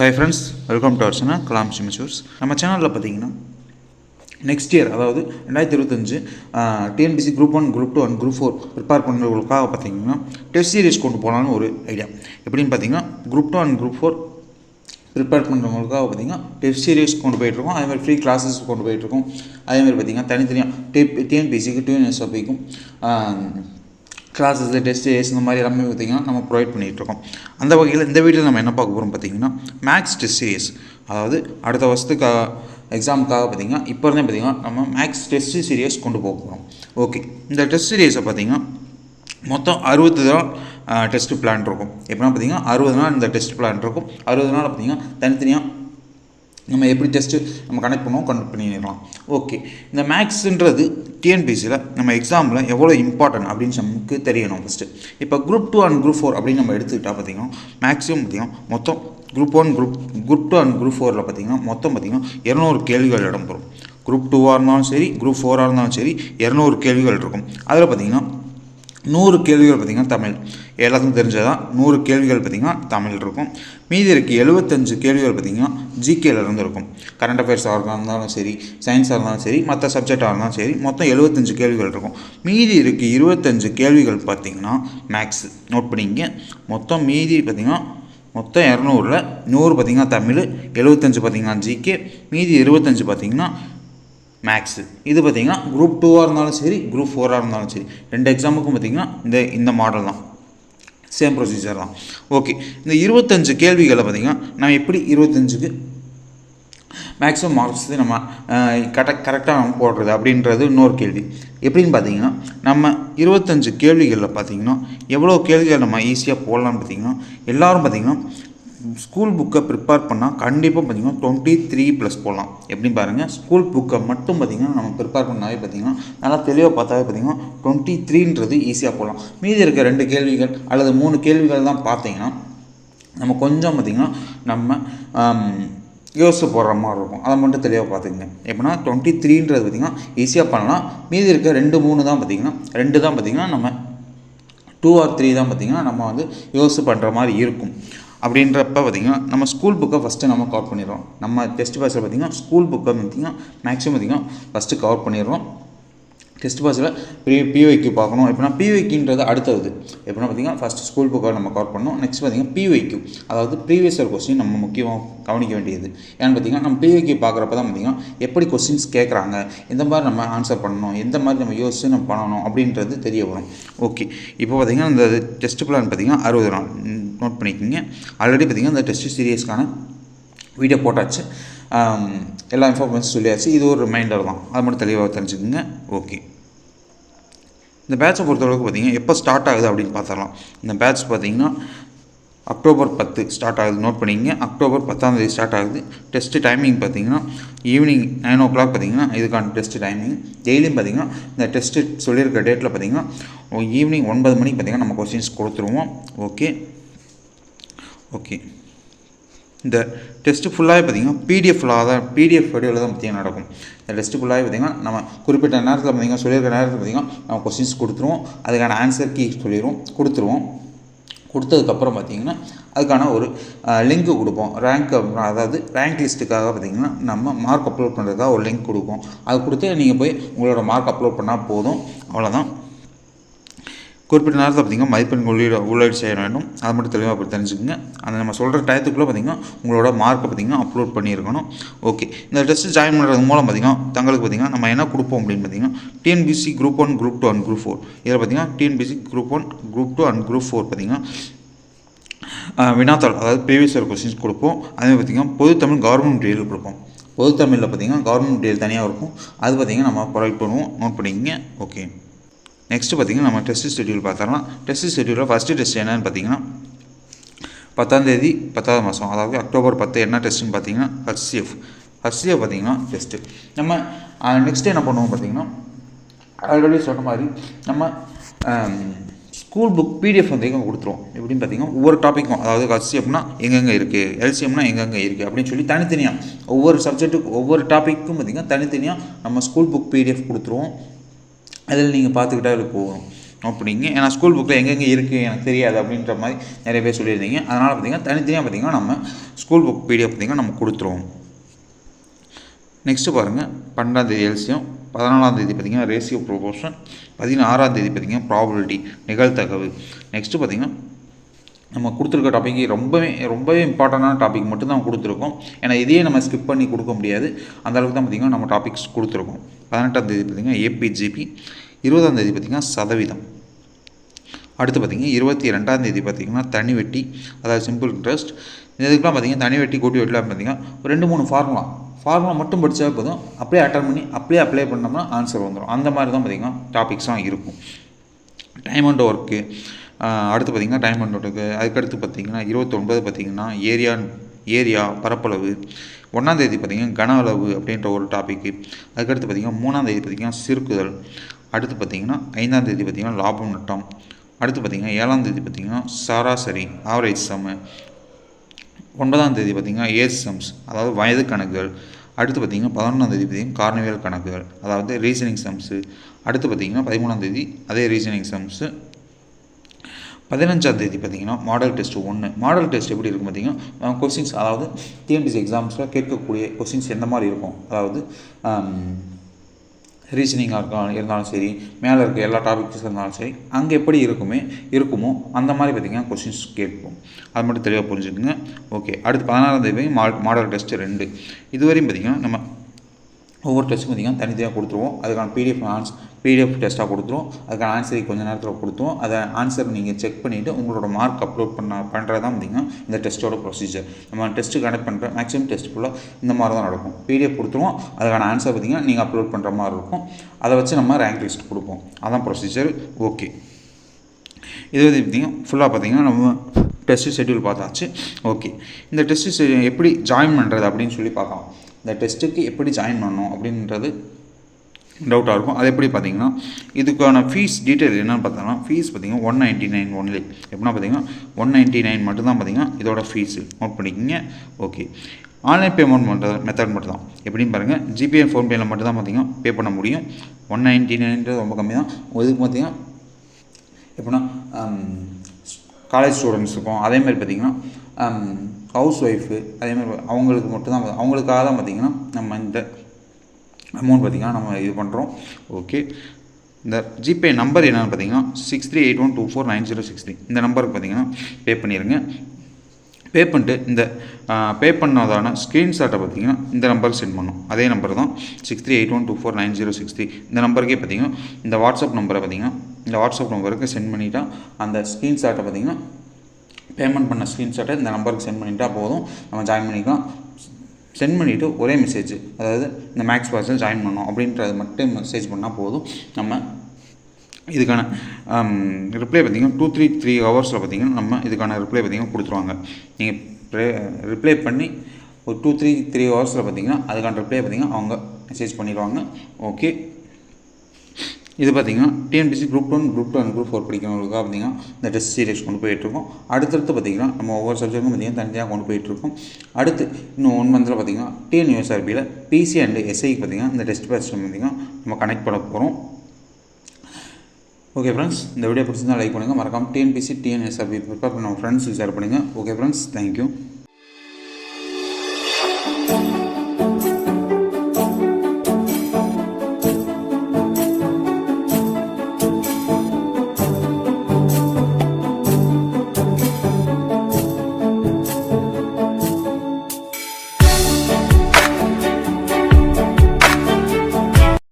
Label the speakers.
Speaker 1: Hi friends welcome to Archana Kalam சிமிச்சூர்ஸ் நம்ம சேனலில் பார்த்தீங்கன்னா நெக்ஸ்ட் இயர் அதாவது ரெண்டாயிரத்தி இருபத்தஞ்சு TNPSC group one group two and group four prepare பண்ணுறவங்களுக்காக பார்த்தீங்கன்னா டெஸ்ட் சீரிஸ் கொண்டு போகலான்னு ஒரு ஐடியா எப்படின்னு பார்த்தீங்கன்னா group two and group four prepare பண்ணுறவங்களுக்காக பார்த்தீங்கன்னா டெஸ்ட் சீரியஸ் கொண்டு போயிட்டுருக்கோம். அதேமாதிரி ஃப்ரீ கிளாஸஸ் கொண்டு போயிட்டுருக்கோம். அதேமாதிரி பார்த்தீங்கன்னா தனித்தனியாக டெப் டிஎன்பிசிக்கு டிஎன்எஸ்ஓபிக்கும் கிளாஸஸ் டெஸ்ட் ஏஸ் இந்த மாதிரி எல்லாமே பார்த்திங்கன்னா நம்ம ப்ரொவைட் பண்ணிகிட்ருக்கோம் அந்த வகையில் இந்த வீடியோவில் நம்ம என்ன பார்க்க போகிறோம் பார்த்தீங்கன்னா மேக்ஸ் டெஸ்ட் சீரியஸ் அதாவது அடுத்த வருஷத்துக்கு எக்ஸாமுக்காக பார்த்தீங்கன்னா இப்போ இருந்தே பார்த்தீங்கன்னா நம்ம மேக்ஸ் டெஸ்ட் சீரியஸ் கொண்டு போக போகிறோம் ஓகே இந்த டெஸ்ட் சீரியஸை பார்த்தீங்கன்னா மொத்தம் அறுபது நாள் டெஸ்ட்டு பிளான் இருக்கும். எப்படின்னா பார்த்தீங்கன்னா அறுபது நாள் இந்த டெஸ்ட் பிளான் இருக்கும். அறுபது நாள் பார்த்திங்கன்னா தனித்தனியாக நம்ம எப்படி ஜஸ்ட்டு நம்ம கனெக்ட் பண்ணுவோம் கனெக்ட் பண்ணிடலாம். ஓகே இந்த மேக்ஸுன்றது டிஎன்பிசியில் நம்ம எக்ஸாமில் எவ்வளோ இம்பார்ட்டன்ட் அப்படின்னு நமக்கு தெரியணும் ஃபஸ்ட்டு இப்போ group two and group four அப்படின்னு நம்ம எடுத்துக்கிட்டால் பார்த்தீங்கன்னா மேக்ஸிமம் பார்த்தீங்கன்னா மொத்தம் group one group group two and group ஃபோரில் பார்த்தீங்கன்னா மொத்தம் பார்த்திங்கன்னா இரநூறு கேள்விகள் இடம்பெறும். குரூப் டூவாக இருந்தாலும் சரி குரூப் ஃபோராக இருந்தாலும் சரி இரநூறு கேள்விகள் இருக்கும். அதில் பார்த்தீங்கன்னா நூறு கேள்விகள் பார்த்திங்கன்னா தமிழ். எல்லாத்துக்கும் தெரிஞ்சதான் நூறு கேள்விகள் பார்த்திங்கன்னா தமிழ் இருக்கும். மீதி இருக்க எழுபத்தஞ்சு கேள்விகள் பார்த்திங்கன்னா ஜிகேல இருந்து இருக்கும். கரண்ட் அஃபேர்ஸாக இருந்தாலும் சரி சயின்ஸாக இருந்தாலும் சரி மற்ற சப்ஜெக்டாக இருந்தாலும் சரி மொத்தம் எழுபத்தஞ்சு கேள்விகள் இருக்கும். மீதி இருக்க இருபத்தஞ்சு கேள்விகள் பார்த்திங்கன்னா மேக்ஸ் நோட் பண்ணிங்க மொத்தம் மீதி பார்த்திங்கன்னா மொத்தம் இரநூறுல நூறு பார்த்திங்கன்னா தமிழ் எழுபத்தஞ்சு பார்த்திங்கன்னா ஜிகே மீதி இருபத்தஞ்சு பார்த்திங்கன்னா மேக்ஸு இது பார்த்திங்கன்னா குரூப் டூவாக இருந்தாலும் சரி குரூப் ஃபோராக இருந்தாலும் சரி ரெண்டு எக்ஸாமுக்கும் பார்த்திங்கன்னா இந்த இந்த மாடல் தான். சேம் ப்ரொசீஜர் தான். ஓகே இந்த இருபத்தஞ்சு கேள்விகளை பார்த்திங்கன்னா நம்ம எப்படி இருபத்தஞ்சுக்கு மேக்ஸிமம் மார்க்ஸ் நம்ம கரெக்ட் கரெக்டாக நம்ம போடுறது அப்படின்றது இன்னொரு கேள்வி. எப்படின்னு பார்த்தீங்கன்னா நம்ம இருபத்தஞ்சு கேள்விகளில் பார்த்தீங்கன்னா எவ்வளோ கேள்விகள் நம்ம ஈஸியாக போடலாம்னு பார்த்தீங்கன்னா எல்லோரும் பார்த்தீங்கன்னா ஸ்கூல் புக்கை ப்ரிப்பேர் பண்ணால் கண்டிப்பாக பார்த்தீங்கன்னா டுவெண்ட்டி த்ரீ ப்ளஸ் போடலாம். எப்படின்னு பாருங்கள் ஸ்கூல் புக்கை மட்டும் பார்த்திங்கன்னா நம்ம ப்ரிப்பேர் பண்ணாவே பார்த்திங்கன்னா நல்லா தெளிவாக பார்த்தாவே பார்த்திங்கன்னா டுவெண்ட்டி த்ரீன்றது ஈஸியாக போடலாம். மீதி இருக்க ரெண்டு கேள்விகள் அல்லது மூணு கேள்விகள் தான் பார்த்தீங்கன்னா நம்ம கொஞ்சம் பார்த்திங்கன்னா நம்ம யோசிச்சு போடுற மாதிரி இருக்கும். அதை மட்டும் தெளிவாக பார்த்துக்குங்க. எப்படின்னா டுவெண்ட்டி த்ரீன்றது பார்த்திங்கன்னா ஈஸியாக பண்ணலாம். மீதி இருக்க ரெண்டு மூணு தான் பார்த்திங்கன்னா ரெண்டு தான் பார்த்திங்கன்னா நம்ம டூ ஆர் த்ரீ தான் பார்த்திங்கன்னா நம்ம வந்து யோசிச்சு பண்ணுற மாதிரி இருக்கும். அப்படின்றப்ப பார்த்திங்கன்னா நம்ம ஸ்கூல் புக்கை ஃபஸ்ட்டு நம்ம கவர் பண்ணிடுறோம். நம்ம டெஸ்ட் பாஸில் பார்த்திங்கன்னா ஸ்கூல் புக்கை பார்த்திங்கன்னா மேக்ஸிமம் பார்த்திங்கன்னா ஃபஸ்ட்டு கவர் பண்ணிடுறோம். டெஸ்ட் பாஸில் ப்ரீ பிஒய்க்கு பார்க்கணும். எப்படின்னா பிஒய்க்குன்றது அடுத்தது. எப்படின்னா பார்த்திங்கன்னா ஃபஸ்ட்டு ஸ்கூல் புக்கை நம்ம கவர் பண்ணணும். நெக்ஸ்ட் பார்த்திங்கன்னா பிஒய்க்கு அதாவது ப்ரீவியஸ் இயர் கொஸ்டின் நம்ம முக்கியமாக கவனிக்க வேண்டியது. ஏன்னு பார்த்திங்கன்னா நம்ம பிஒய்க்கு பார்க்குறப்ப தான் பார்த்திங்கன்னா எப்படி கொஸ்டின்ஸ் கேட்குறாங்க எந்த மாதிரி நம்ம ஆன்சர் பண்ணணும் எந்த மாதிரி நம்ம யோசிச்சு நம்ம பண்ணணும் அப்படின்றது தெரிய வரும். ஓகே இப்போ பார்த்திங்கன்னா இந்த டெஸ்ட் பிளான் பார்த்திங்கன்னா அறுபது நாள். நோட் பண்ணிக்கோங்க. ஆல்ரெடி பார்த்திங்கன்னா இந்த டெஸ்ட் சீரியஸ்க்கான வீடியோ போட்டாச்சு. எல்லா இன்ஃபார்மேஷன் சொல்லியாச்சு. இது ஒரு ரிமைண்டர் தான். அது மட்டும் தெளிவாக தெரிஞ்சுக்கோங்க. ஓகே இந்த பேட்சை பொறுத்தளவுக்கு பார்த்திங்கன்னா எப்போ ஸ்டார்ட் ஆகுது அப்படின்னு பார்த்துடலாம். இந்த பேட்ச் பார்த்திங்கன்னா அக்டோபர் பத்து ஸ்டார்ட் ஆகுது. நோட் பண்ணிங்க அக்டோபர் பத்தாந்தேதி ஸ்டார்ட் ஆகுது. டெஸ்ட்டு டைமிங் பார்த்தீங்கன்னா ஈவினிங் நைன் ஓ கிளாக் பார்த்தீங்கன்னா இதுக்கான டெஸ்ட்டு டைமிங் டெய்லியும் பார்த்தீங்கன்னா இந்த டெஸ்ட்டு சொல்லியிருக்க டேட்டில் பார்த்தீங்கன்னா ஈவினிங் ஒன்பது மணிக்கு பார்த்தீங்கன்னா நம்ம கொஸ்டின்ஸ் கொடுத்துருவோம். ஓகே ஓகே இந்த டெஸ்ட்டு ஃபுல்லாகவே பார்த்திங்கன்னா பிடிஎஃப் ஃபுல்லாக தான் பிடிஎஃப் வடிவில் தான் பார்த்திங்கன்னா நடக்கும். இந்த டெஸ்ட்டு ஃபுல்லாகவே பார்த்திங்கன்னா நம்ம குறிப்பிட்ட நேரத்தில் பார்த்திங்கன்னா சொல்லியிருக்க நேரத்தில் பார்த்திங்கன்னா நம்ம கொஸ்டின்ஸ் கொடுத்துருவோம். அதுக்கான ஆன்சர் கீ சொல்லிடுவோம் கொடுத்துருவோம். கொடுத்ததுக்கப்புறம் பார்த்திங்கன்னா அதுக்கான ஒரு லிங்க்கு கொடுப்போம். ரேங்க் அதாவது ரேங்க் லிஸ்ட்டுக்காக பார்த்திங்கன்னா நம்ம மார்க் அப்லோட் பண்ணுறதுக்காக ஒரு லிங்க் கொடுப்போம். அது கொடுத்து நீங்கள் போய் உங்களோட மார்க் அப்லோட் பண்ணால் போதும். அவ்வளோதான் குறிப்பிட்ட நேரத்தில் பார்த்திங்கன்னா மதிப்பெண் உள்ளீடு உள்ளீடு செய்ய வேண்டும். அதை மட்டும் தெளிவாக அப்படி தெரிஞ்சுக்கோங்க. அந்த நம்ம சொல்கிற டயத்துக்குள்ளே பார்த்திங்கன்னா உங்களோட மார்க்கை பார்த்திங்கன்னா அப்லோட் பண்ணியிருக்கணும். ஓகே இந்த டெஸ்ட்டு ஜாயின் பண்ணுறது மூலம் பார்த்திங்கன்னா தங்களுக்கு பார்த்திங்கன்னா நம்ம என்ன கொடுப்போம் அப்படின்னு பார்த்திங்கன்னா TNPSC group one group two and group four இதில் பார்த்திங்கன்னா TNPSC group one group two and group four பார்த்திங்கன்னா வினாத்தாள் அதாவது ப்ரீவியஸ் இயர் கொஸ்டின்ஸ் கொடுப்போம். அதே பார்த்திங்கன்னா பொது தமிழ் கவர்மெண்ட் மெட்டீரியல் கொடுப்போம். பொது தமிழில் பார்த்திங்கன்னா கவர்மெண்ட் மெட்டீரியல் தனியாக இருக்கும். அது பார்த்திங்கன்னா நம்ம ப்ரொவைட் பண்ணுவோம். நோட் பண்ணிக்கங்க. ஓகே நெக்ஸ்ட்டு பார்த்திங்கன்னா நம்ம டெஸ்ட் ஷெடியூல் பார்த்தோம்னா டெஸ்ட் ஷெடியூலில் ஃபஸ்ட்டு டெஸ்ட் என்னென்னு பார்த்தீங்கன்னா பத்தாந்தேதி பத்தாவது மாதம் அதாவது அக்டோபர் பத்து என்ன டெஸ்ட்டுன்னு பார்த்தீங்கன்னா ஹச்சிஎஃப் ஹச்சிஎஃப் பார்த்தீங்கன்னா டெஸ்ட்டு நம்ம நெக்ஸ்ட் என்ன பண்ணுவோம் பார்த்தீங்கன்னா ஆல்ரெடி சொன்ன மாதிரி நம்ம ஸ்கூல் புக் பிடிஎஃப் வந்து எங்கே கொடுத்துருவோம்? எப்படின்னு பார்த்தீங்கன்னா ஒவ்வொரு டாப்பிக்கும் அதாவது ஹர்சிஎஃப்னா எங்கெங்கே இருக்குது எல்சிஎம்னா எங்கெங்கே இருக்குது அப்படின்னு சொல்லி தனித்தனியாக ஒவ்வொரு சப்ஜெக்ட்டுக்கு ஒவ்வொரு டாப்பிக்கும் பார்த்திங்கன்னா தனித்தனியாக நம்ம ஸ்கூல் புக் பிடிஎஃப் கொடுத்துருவோம். அதில் நீங்கள் பார்த்துக்கிட்டாலே போகணும் அப்படிங்க. ஏன்னா ஸ்கூல் புக்கில் எங்கெங்கே இருக்குது எனக்கு தெரியாது அப்படின்ற மாதிரி நிறைய பேர் சொல்லியிருந்தீங்க. அதனால் பார்த்தீங்கன்னா தனித்தனியாக பார்த்தீங்கன்னா நம்ம ஸ்கூல் புக் பிடிஎஃப் பார்த்திங்கன்னா நம்ம கொடுத்துருவோம். நெக்ஸ்ட்டு பாருங்கள் பன்னெண்டாம் தேதி எல்சியம் பதினாலாம் தேதி பார்த்திங்கன்னா ரேசியோ ப்ரொபோஷன் பதினாறாம் தேதி பார்த்திங்கன்னா ப்ராபபிலிட்டி நிகழ்த்தகவு நெக்ஸ்ட்டு பார்த்திங்கன்னா நம்ம கொடுத்துருக்க டாபிக் ரொம்பவே ரொம்பவே இம்பார்ட்டண்டான டாபிக் மட்டும் தான் கொடுத்துருக்கோம். ஏன்னா இதையே நம்ம ஸ்கிப் பண்ணி கொடுக்க முடியாது. அந்த அளவுக்கு தான் பார்த்திங்கன்னா நம்ம டாபிக்ஸ் கொடுத்துருக்கோம். பதினெட்டாம் தேதி பார்த்திங்கன்னா ஏபிஜிபி இருபதாம் தேதி பார்த்திங்கன்னா சதவீதம். அடுத்து பார்த்திங்கன்னா இருபத்தி ரெண்டாம் தேதி பார்த்திங்கன்னா தனி வெட்டி அதாவது சிம்பிள் இன்ட்ரெஸ்ட் இதுக்கெலாம் பார்த்திங்கன்னா தனி வெட்டி கூட்டி வெட்டிலாம் பார்த்திங்கன்னா ஒரு ரெண்டு மூணு ஃபார்முலா ஃபார்முலா மட்டும் படித்தா போதும். அப்படியே அட்டன் பண்ணி அப்படியே அப்ளை பண்ணோம்னா ஆன்சர் வந்துடும் அந்த மாதிரி தான் பார்த்திங்கன்னா டாபிக்ஸ்லாம் இருக்கும். டைம் அண்ட் ஒர்க்கு அடுத்து பார்த்திங்கன்னா டைம் அண்ட் அதுக்கடுத்து பார்த்திங்கன்னா இருபத்தொன்பது பார்த்திங்கன்னா ஏரியா ஏரியா பரப்பளவு. ஒன்றாந்தேதி பார்த்திங்கன்னா கன அளவு அப்படின்ற ஒரு டாப்பிக்கு அதுக்கடுத்து பார்த்திங்கன்னா மூணாந்தேதி பார்த்திங்கன்னா சிறுக்குதல் அடுத்து பார்த்திங்கன்னா ஐந்தாந்தேதி பார்த்திங்கன்னா லாபம் நட்டம். அடுத்து பார்த்திங்கன்னா ஏழாந்தேதி பார்த்திங்கன்னா சராசரி ஆவரேஜ் சம்மு ஒன்பதாம் தேதி பார்த்திங்கன்னா ஏஜ் சம்ஸ் அதாவது வயது கணக்குகள். அடுத்து பார்த்திங்கன்னா பதினொன்றாம் தேதி பார்த்திங்கன்னா கார்னிவல் கணக்குகள் அதாவது ரீசனிங் சம்ஸு அடுத்து பார்த்திங்கன்னா பதிமூணாம் தேதி அதே ரீசனிங் சம்ஸு பதினஞ்சாம் தேதி பார்த்திங்கன்னா மாடல் டெஸ்ட் ஒன்று மாடல் டெஸ்ட் எப்படி இருக்கும் பார்த்திங்கன்னா கொஸ்டின்ஸ் அதாவது டிஎன்டிசி எக்ஸாம்ஸில் கேட்கக்கூடிய கொஸ்டின்ஸ் எந்த மாதிரி இருக்கும்? அதாவது um, ரீசனிங்காக இருக்க இருந்தாலும் சரி மேலே இருக்க எல்லா டாபிக்ஸ் இருந்தாலும் சரி அங்கே எப்படி இருக்குமே இருக்குமோ அந்த மாதிரி பார்த்திங்கன்னா கொஸ்டின்ஸ் கேட்போம். அது மட்டும் தெளிவாக புரிஞ்சுக்கோங்க. ஓகே அடுத்து பதினாறாம் தேதி மா மாடல் டெஸ்ட் ரெண்டு. இதுவரையும் பார்த்திங்கன்னா நம்ம ஒவ்வொரு டெஸ்ட்டும் பார்த்திங்கன்னா தனித்தனியாக கொடுத்துருவோம். அதுக்கான பிடிஎஃப் ஆன்ஸ் பிடிஎஃப் டெஸ்ட்டாக கொடுத்துருவோம். அதுக்கான ஆன்சரை கொஞ்சம் நேரத்தில் கொடுத்துருவோம். அதை ஆன்சர் நீங்கள் செக் பண்ணிவிட்டு உங்களோட மார்க் அப்லோட் பண்ண பண்ணுறது தான் பார்த்திங்கன்னா இந்த டெஸ்ட்டோட ப்ரொசீஜர் நம்ம டெஸ்ட்டு கனெக்ட் பண்ணுற மேக்ஸிமம் டெஸ்ட் ஃபுல்லாக இந்த மாதிரி தான் நடக்கும். பிடிஎஃப் கொடுத்துருவோம். அதுக்கான ஆன்சர் பார்த்திங்கன்னா நீங்கள் அப்லோட் பண்ணுற மாதிரி இருக்கும். அதை வச்சு நம்ம ரேங்க் லிஸ்ட் கொடுப்போம். அதான் ப்ரொசீஜர் ஓகே இது வந்து பார்த்திங்கன்னா ஃபுல்லாக பார்த்திங்கன்னா நம்ம டெஸ்ட்டு ஷெட்யூல் பார்த்தாச்சு. ஓகே இந்த டெஸ்ட்டு எப்படி ஜாயின் பண்ணுறது அப்படின்னு சொல்லி பார்க்கலாம். இந்த டெஸ்ட்டுக்கு எப்படி ஜாயின் பண்ணணும் அப்படின்றது டவுட்டாக இருக்கும். அது எப்படி பார்த்தீங்கன்னா இதுக்கான ஃபீஸ் டீட்டெயில் என்னென்னு பார்த்தோம்னா ஃபீஸ் பார்த்தீங்கன்னா ஒன் நைன்ட்டி நைன் ஒன்லி எப்படின்னா பார்த்தீங்கன்னா ஒன் நைன்ட்டி நைன் மட்டும்தான் பார்த்தீங்கன்னா இதோட ஃபீஸு நோட் பண்ணிக்கோங்க. ஓகே ஆன்லைன் பேமெண்ட் பண்ணுறது மெத்தட் மட்டும் தான் எப்படின்னு பாருங்கள் ஜிபே ஃபோன்பேயில் மட்டும் தான் பார்த்தீங்கன்னா பே பண்ண முடியும். ஒன் நைன்ட்டி நைன்றது ரொம்ப கம்மி தான் இதுக்கு பார்த்தீங்கன்னா எப்படின்னா காலேஜ் ஸ்டூடெண்ட்ஸுக்கும் அதேமாதிரி பார்த்திங்கன்னா ஹவுஸ் ஒய்ஃபு அதேமாதிரி அவங்களுக்கு மட்டும்தான் அவங்களுக்காக தான் பார்த்திங்கன்னா நம்ம இந்த அமௌண்ட் பார்த்திங்கன்னா நம்ம இது பண்ணுறோம் ஓகே இந்த ஜிபே நம்பர் என்னென்னு பார்த்தீங்கன்னா six three eight one two four nine zero six three இந்த நம்பருக்கு பார்த்தீங்கன்னா பே பண்ணிடுங்க பே பண்ணிட்டு இந்த பே பண்ணதான ஸ்க்ரீன்ஷாட்டை பார்த்தீங்கன்னா இந்த நம்பருக்கு சென்ட் பண்ணும். அதே நம்பர் தான் six three eight one two four nine zero six three இந்த நம்பருக்கே பார்த்தீங்கன்னா இந்த வாட்ஸ்அப் நம்பரை பார்த்தீங்கன்னா இந்த வாட்ஸ்அப் நம்பருக்கு சென்ட் பண்ணிவிட்டால் அந்த ஸ்க்ரீன்ஷாட்டை பார்த்தீங்கன்னா பேமெண்ட் பண்ண ஸ்க்ரீன்ஷாட்டை இந்த நம்பருக்கு சென்ட் பண்ணிட்டா போதும். நம்ம ஜாயின் பண்ணிக்கலாம். சென்ட் பண்ணிவிட்டு ஒரே மெசேஜ் அதாவது இந்த மேக்ஸ் பாஸில் ஜாயின் பண்ணோம் அப்படின்றது மட்டும் மெசேஜ் பண்ணால் போதும். நம்ம இதுக்கான ரிப்ளை பார்த்திங்கன்னா டூ த்ரீ த்ரீ ஹவர்ஸில் பார்த்திங்கன்னா நம்ம இதுக்கான ரிப்ளை பார்த்திங்கன்னா கொடுத்துருவாங்க. நீங்கள் ரிப்ளை பண்ணி ஒரு டூ த்ரீ த்ரீ ஹவர்ஸில் பார்த்திங்கன்னா அதுக்கான ரிப்ளை பார்த்திங்கன்னா அவங்க மெசேஜ் பண்ணிடுவாங்க. ஓகே இது பார்த்திங்கன்னா TNPSC group one group two and group four படிக்கிறவங்களுக்காக பார்த்திங்கன்னா இந்த டெஸ்ட் சீரியஸ் கொண்டு போயிட்டுருக்கோம். அடுத்தடுத்து பார்த்திங்கன்னா நம்ம ஒவ்வொரு சப்ஜெக்ட்டுக்கும் பார்த்திங்கன்னா தனியாக கொண்டு போயிட்டுருக்கோம். அடுத்து இன்னும் ஒன் மந்தில் பார்த்திங்கன்னா டிஎன்யூஎஸ்ஆர்பியில் பிசி அண்ட் எஸ்ஐக்கு பார்த்திங்கன்னா இந்த டெஸ்ட் பேட்ச் பார்த்திங்கன்னா நம்ம கனெக்ட் பண்ண போகிறோம் ஓகே ஃப்ரெண்ட்ஸ் இந்த வீடியோ பிடிச்சிருந்தால் லைக் பண்ணுங்கள் மறக்காமல் டிஎன்பிசி டிஎன்எஸ்ஆர்பி ப்ரிப்பேர் பண்ண ஃப்ரெண்ட்ஸுக்கு ஷேர் பண்ணுங்கள் ஓகே ஃப்ரெண்ட்ஸ் தேங்க்யூ